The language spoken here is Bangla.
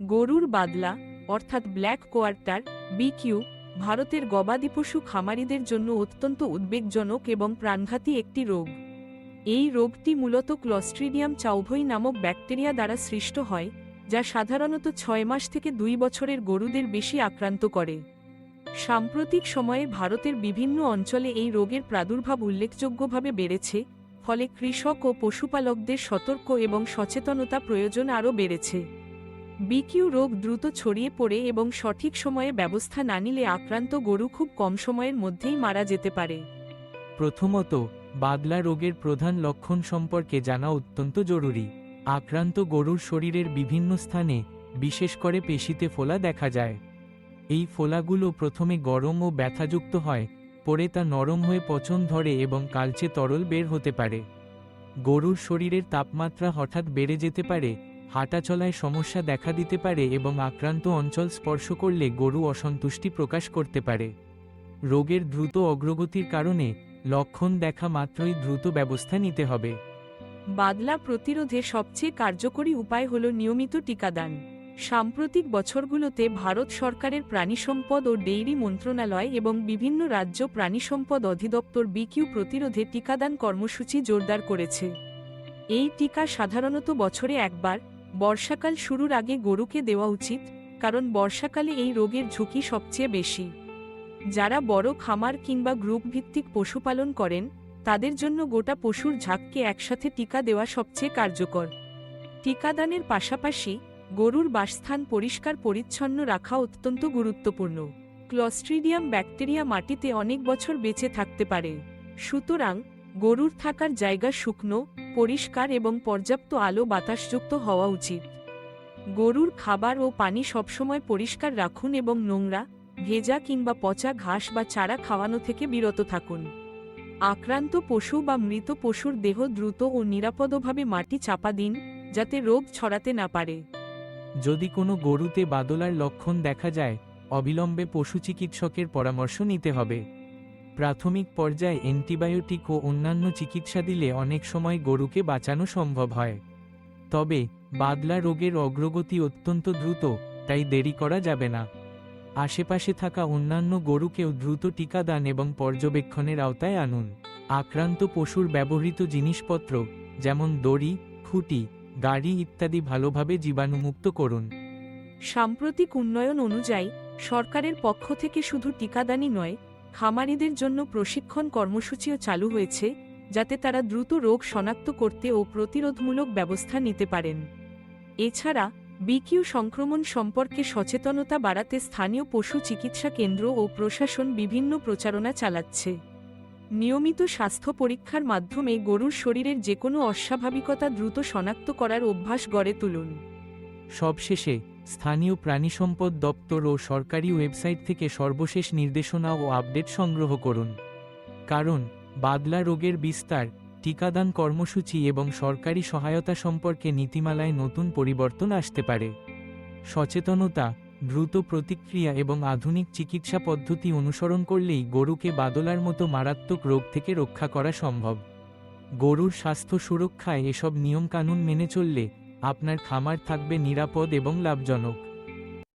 গরুর বাদলা, অর্থাৎ ব্ল্যাক কোয়ার্টার বিকিউ ভারতের গবাদি পশু খামারিদের জন্য অত্যন্ত উদ্বেগজনক এবং প্রাণঘাতী একটি রোগ। এই রোগটি মূলত ক্লস্ট্রিডিয়াম চাউভই নামক ব্যাকটেরিয়া দ্বারা সৃষ্ট হয়, যা সাধারণত ছয় মাস থেকে দুই বছরের গরুদের বেশি আক্রান্ত করে। সাম্প্রতিক সময়ে ভারতের বিভিন্ন অঞ্চলে এই রোগের প্রাদুর্ভাব উল্লেখযোগ্যভাবে বেড়েছে, ফলে কৃষক ও পশুপালকদের সতর্ক এবং সচেতনতা প্রয়োজন আরও বেড়েছে। বিকিউ রোগ দ্রুত ছড়িয়ে পড়ে এবং সঠিক সময়ে ব্যবস্থা না নিলে আক্রান্ত গরু খুব কম সময়ের মধ্যেই মারা যেতে পারে। প্রথমত, বাদলা রোগের প্রধান লক্ষণ সম্পর্কে জানা অত্যন্ত জরুরি। আক্রান্ত গরুর শরীরের বিভিন্ন স্থানে, বিশেষ করে পেশিতে ফোলা দেখা যায়। এই ফোলাগুলো প্রথমে গরম ও ব্যথাযুক্ত হয়, পরে তা নরম হয়ে পচন ধরে এবং কালচে তরল বের হতে পারে। গরুর শরীরের তাপমাত্রা হঠাৎ বেড়ে যেতে পারে হাঁটাচলায় সমস্যা দেখা দিতে পারে এবং আক্রান্ত অঞ্চল স্পর্শ করলে গরু অসন্তুষ্টি প্রকাশ করতে পারে। রোগের দ্রুত অগ্রগতির কারণে লক্ষণ দেখা মাত্রই দ্রুত ব্যবস্থা নিতে হবে। বাদলা প্রতিরোধে সবচেয়ে কার্যকরী উপায় হল নিয়মিত টিকাদান। সাম্প্রতিক বছরগুলোতে ভারত সরকারের প্রাণিসম্পদ ও ডেইরি মন্ত্রণালয় এবং বিভিন্ন রাজ্য প্রাণিসম্পদ অধিদপ্তর বিকিউ প্রতিরোধে টিকাদান কর্মসূচি জোরদার করেছে। এই টিকা সাধারণত বছরে একবার বর্ষাকাল শুরুর আগে গরুকে দেওয়া উচিত, কারণ বর্ষাকালে এই রোগের ঝুঁকি সবচেয়ে বেশি। যারা বড় খামার কিংবা গ্রুপ ভিত্তিক পশুপালন করেন, তাদের জন্য গোটা পশুর ঝাঁককে একসাথে টিকা দেওয়া সবচেয়ে কার্যকর। টিকাদানের পাশাপাশি, গরুর বাসস্থান পরিষ্কার পরিচ্ছন্ন রাখা অত্যন্ত গুরুত্বপূর্ণ। ক্লস্ট্রিডিয়াম ব্যাকটেরিয়া মাটিতে অনেক বছর বেঁচে থাকতে পারে। সুতরাং গরুর থাকার জায়গা শুকনো, পরিষ্কার এবং পর্যাপ্ত আলো বাতাসযুক্ত হওয়া উচিত। গরুর খাবার ও পানি সবসময় পরিষ্কার রাখুন এবং নোংরা, ভেজা কিংবা পচা ঘাস বা চারা খাওয়ানো থেকে বিরত থাকুন। আক্রান্ত পশু বা মৃত পশুর দেহ দ্রুত ও নিরাপদভাবে মাটি চাপা দিন, যাতে রোগ ছড়াতে না পারে। যদি কোনো গরুতে বাদলার লক্ষণ দেখা যায়, অবিলম্বে পশু চিকিৎসকের পরামর্শ নিতে হবে। প্রাথমিক পর্যায়ে অ্যান্টিবায়োটিক ও অন্যান্য চিকিৎসা দিলে অনেক সময় গরুকে বাঁচানো সম্ভব হয়। তবে, বাদলা রোগের অগ্রগতি অত্যন্ত দ্রুত, তাই দেরি করা যাবে না। আশেপাশে থাকা অন্যান্য গরুকেও দ্রুত টিকাদান এবং পর্যবেক্ষণের আওতায় আনুন। আক্রান্ত পশুর ব্যবহৃত জিনিসপত্র, যেমন দড়ি, খুঁটি, গাড়ি ইত্যাদি ভালোভাবে জীবাণুমুক্ত করুন। সাম্প্রতিক উন্নয়ন অনুযায়ী, সরকারের পক্ষ থেকে শুধু টিকাদানই নয় খামারিদের জন্য প্রশিক্ষণ কর্মসূচিও চালু হয়েছে, যাতে তারা দ্রুত রোগ শনাক্ত করতে ও প্রতিরোধমূলক ব্যবস্থা নিতে পারেন। এছাড়া, বিকিউ সংক্রমণ সম্পর্কে সচেতনতা বাড়াতে স্থানীয় পশু চিকিৎসা কেন্দ্র ও প্রশাসন বিভিন্ন প্রচারণা চালাচ্ছে। নিয়মিত স্বাস্থ্য পরীক্ষার মাধ্যমে গরুর শরীরের যে কোনো অস্বাভাবিকতা দ্রুত শনাক্ত করার অভ্যাস গড়ে তুলুন। সবশেষে স্থানীয় প্রাণিসম্পদ দপ্তর ও সরকারি ওয়েবসাইট থেকে সর্বশেষ নির্দেশনা ও আপডেট সংগ্রহ করুন। কারণ, বাদলা রোগের বিস্তার, টিকাদান কর্মসূচি এবং সরকারি সহায়তা সম্পর্কে নীতিমালায় নতুন পরিবর্তন আসতে পারে। সচেতনতা, দ্রুত প্রতিক্রিয়া এবং আধুনিক চিকিৎসা পদ্ধতি অনুসরণ করলেই গরুকে বাদলার মতো মারাত্মক রোগ থেকে রক্ষা করা সম্ভব। গরুর স্বাস্থ্য সুরক্ষায় এসব নিয়মকানুন মেনে চললে আপনার খামার থাকবে নিরাপদ এবং লাভজনক।